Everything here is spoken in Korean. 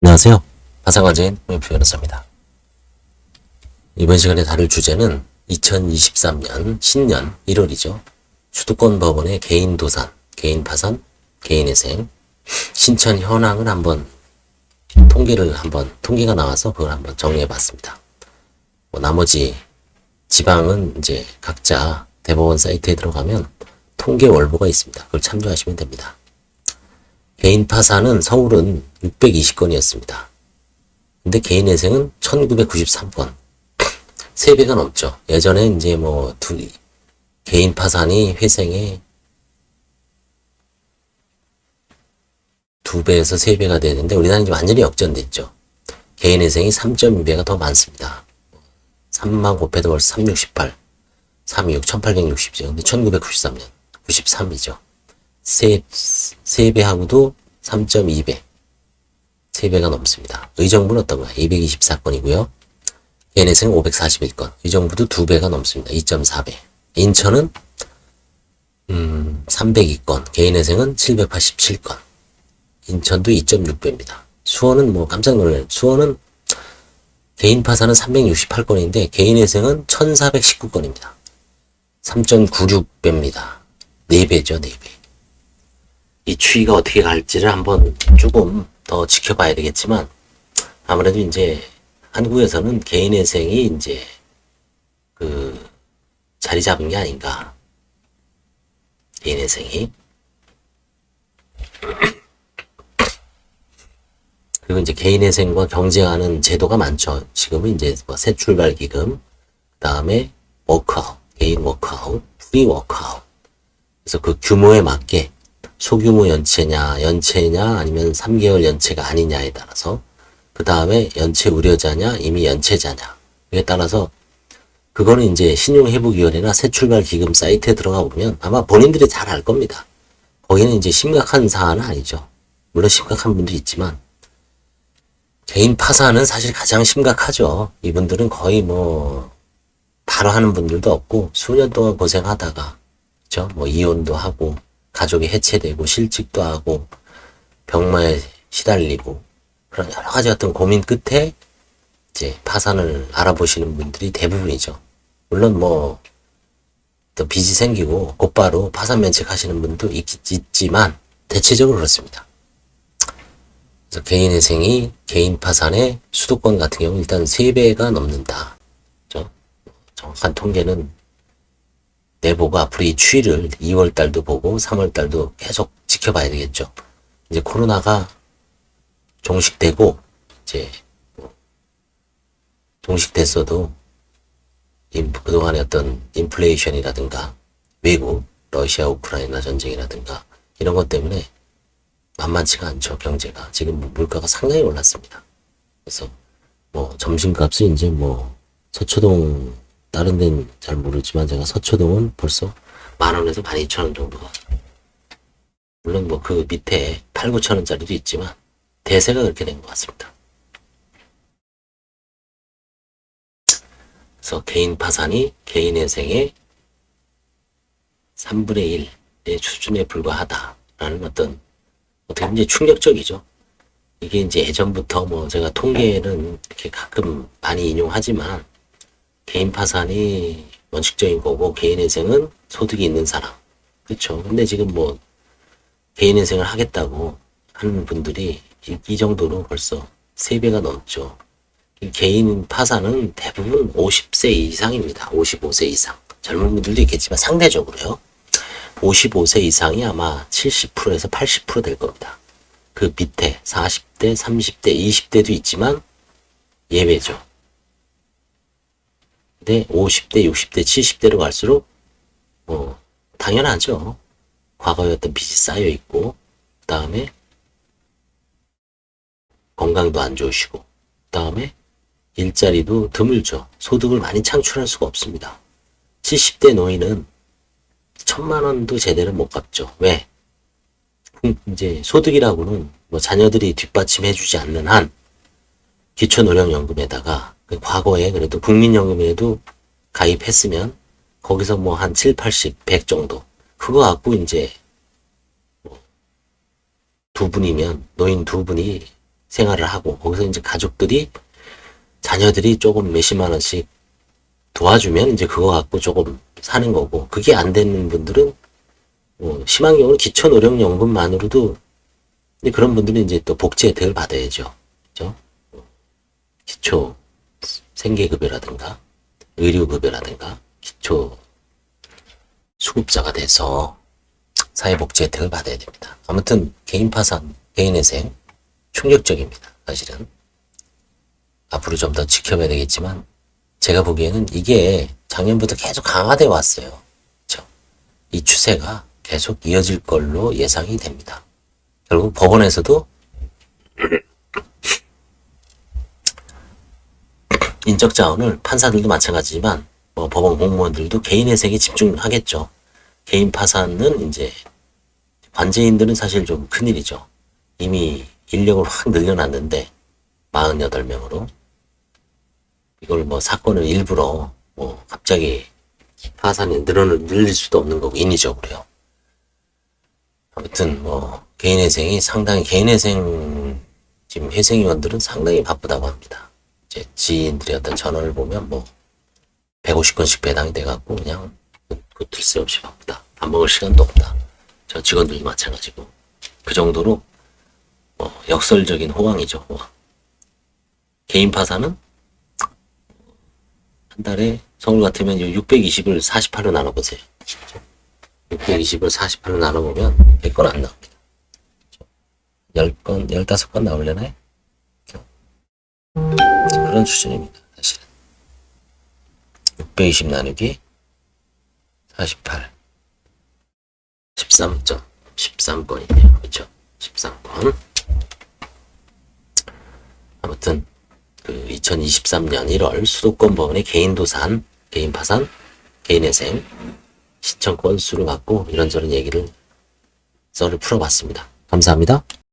안녕하세요. 바상관제인 홍영표 변호사입니다. 이번 시간에 다룰 주제는 2023년 신년 1월이죠. 수도권 법원의 개인 도산, 개인 파산, 개인 회생, 신천 현황을 한번 통계를 한번 통계가 나와서 그걸 한번 정리해 봤습니다. 뭐 나머지 지방은 이제 각자 대법원 사이트에 들어가면 통계 월보가 있습니다. 그걸 참조하시면 됩니다. 개인 파산은 서울은 620건이었습니다. 근데 개인 회생은 1993건. 3배가 넘죠. 예전에 이제 뭐, 두, 개인 파산이 회생에 두 배에서 세 배가 되는데 우리나라는 이제 완전히 역전됐죠. 개인 회생이 3.2배가 더 많습니다. 3만 곱해도 벌써 368, 326, 1860죠. 근데 1993년, 93이죠. 세, 세 배하고도 3.2배. 세 배가 넘습니다. 의정부는 어떤 거야? 224건이고요. 개인회생 541건. 의정부도 두 배가 넘습니다. 2.4배. 인천은 음, 302건. 개인회생은 787건. 인천도 2.6배입니다. 수원은 뭐 깜짝 놀래요. 수원은 개인 파산은 368건인데 개인회생은 1419건입니다. 3.96배입니다. 4배죠, 4배. 이 추이가 어떻게 갈지를 한번 조금 더 지켜봐야 되겠지만 아무래도 이제 한국에서는 개인회생이 이제 그 자리 잡은 게 아닌가. 개인회생이. 그리고 이제 개인회생과 경쟁하는 제도가 많죠. 지금은 이제 뭐 새출발 기금, 그 다음에 워크아웃, 개인 워크아웃, 프리 워크아웃. 그래서 그 규모에 맞게 소규모 연체냐, 연체냐, 아니면 3개월 연체가 아니냐에 따라서 그 다음에 연체 우려자냐, 이미 연체자냐. 에 따라서 그거는 이제 신용회복위원회나 새출발기금 사이트에 들어가 보면 아마 본인들이 잘 알 겁니다. 거기는 이제 심각한 사안은 아니죠. 물론 심각한 분도 있지만 개인 파산은 사실 가장 심각하죠. 이분들은 거의 뭐 바로 하는 분들도 없고 수년 동안 고생하다가 그죠? 뭐 이혼도 하고 가족이 해체되고 실직도 하고 병마에 시달리고 그런 여러 가지 어떤 고민 끝에 이제 파산을 알아보시는 분들이 대부분이죠. 물론 뭐또 빚이 생기고 곧바로 파산 면책하시는 분도 있, 있지만 대체적으로 그렇습니다. 그래서 개인 회생이 개인 파산의 수도권 같은 경우 일단 3배가 넘는다. 정확한 통계는 내보고 앞으로 이 추이를 2월 달도 보고 3월 달도 계속 지켜봐야 되겠죠. 이제 코로나가 종식되고 이제 뭐 종식됐어도 그동안의 어떤 인플레이션이라든가 외국 러시아 우크라이나 전쟁이라든가 이런 것 때문에 만만치가 않죠 경제가 지금 뭐 물가가 상당히 올랐습니다. 그래서 뭐 점심값이 이제 뭐 서초동 다른 데는 잘 모르지만 제가 서초동은 벌써 만 원에서 만 이천 원 정도가 물론 뭐 그 밑에 팔 구천 원짜리도 있지만 대세가 그렇게 된 것 같습니다. 그래서 개인 파산이 개인 회생의 3분의 1의 수준에 불과하다라는 어떤 어떻게 보면 이제 충격적이죠. 이게 이제 예전부터 뭐 제가 통계는 이렇게 가끔 많이 인용하지만 개인 파산이 원칙적인 거고 개인 회생은 소득이 있는 사람. 그렇죠. 근데 지금 뭐 개인 회생을 하겠다고 하는 분들이 이, 이 정도로 벌써 3배가 넘죠. 개인 파산은 대부분 50세 이상입니다. 55세 이상. 젊은 분들도 있겠지만 상대적으로요. 55세 이상이 아마 70%에서 80%될 겁니다. 그 밑에 40대, 30대, 20대도 있지만 예외죠. 근데 50대, 60대, 70대로 갈수록 뭐 당연하죠. 과거에 어떤 빚이 쌓여 있고 그 다음에 건강도 안 좋으시고 그 다음에 일자리도 드물죠. 소득을 많이 창출할 수가 없습니다. 70대 노인은 천만 원도 제대로 못 갚죠. 왜? 이제 소득이라고는 뭐 자녀들이 뒷받침해주지 않는 한 기초노령연금에다가 그 과거에 그래도 국민연금에도 가입했으면 거기서 뭐 한 7, 80, 100 정도 그거 갖고 이제 뭐 두 분이면 노인 두 분이 생활을 하고 거기서 이제 가족들이 자녀들이 조금 몇십만 원씩 도와주면 이제 그거 갖고 조금 사는 거고 그게 안 되는 분들은 뭐 심한 경우는 기초노령연금만으로도 그런 분들은 이제 또 복지 혜택을 받아야죠. 그죠? 기초 생계급여라든가 의료급여라든가 기초 수급자가 돼서 사회복지 혜택을 받아야 됩니다. 아무튼 개인 파산, 개인회생 충격적입니다. 사실은 앞으로 좀 더 지켜봐야 되겠지만 제가 보기에는 이게 작년부터 계속 강화돼 왔어요. 이 추세가 계속 이어질 걸로 예상이 됩니다. 결국 법원에서도 인적 자원을 판사들도 마찬가지지만 뭐 법원 공무원들도 개인 회생에 집중하겠죠. 개인 파산은 이제 관제인들은 사실 좀 큰일이죠. 이미 인력을 확 늘려놨는데 48명으로 이걸 뭐 사건을 일부러 뭐 갑자기 파산이 늘어는 늘릴 수도 없는 거고 인위적으로요. 아무튼 뭐 개인 회생이 상당히 개인 회생 지금 회생위원들은 상당히 바쁘다고 합니다. 제 지인들의 어떤 전원을 보면 뭐 150건씩 배당이 돼갖고 그냥 그, 그 틀 새 없이 바쁘다. 밥 먹을 시간도 없다. 저 직원들도 마찬가지고 그 정도로 뭐 역설적인 호황이죠. 호황. 개인 파산은 한 달에 서울 같으면 620을 48로 나눠보세요. 620을 48로 나눠보면 100건 안 나옵니다. 10건, 15건 나올려나요? 그런 수준입니다. 사실은. 620 나누기 48. 13점. 13건이네요. 그렇죠? 13건. 아무튼 그 2023년 1월 수도권 법원의 개인 도산, 개인 파산, 개인 회생 신청 건수를 갖고 이런저런 얘기를 썰을 풀어봤습니다. 감사합니다.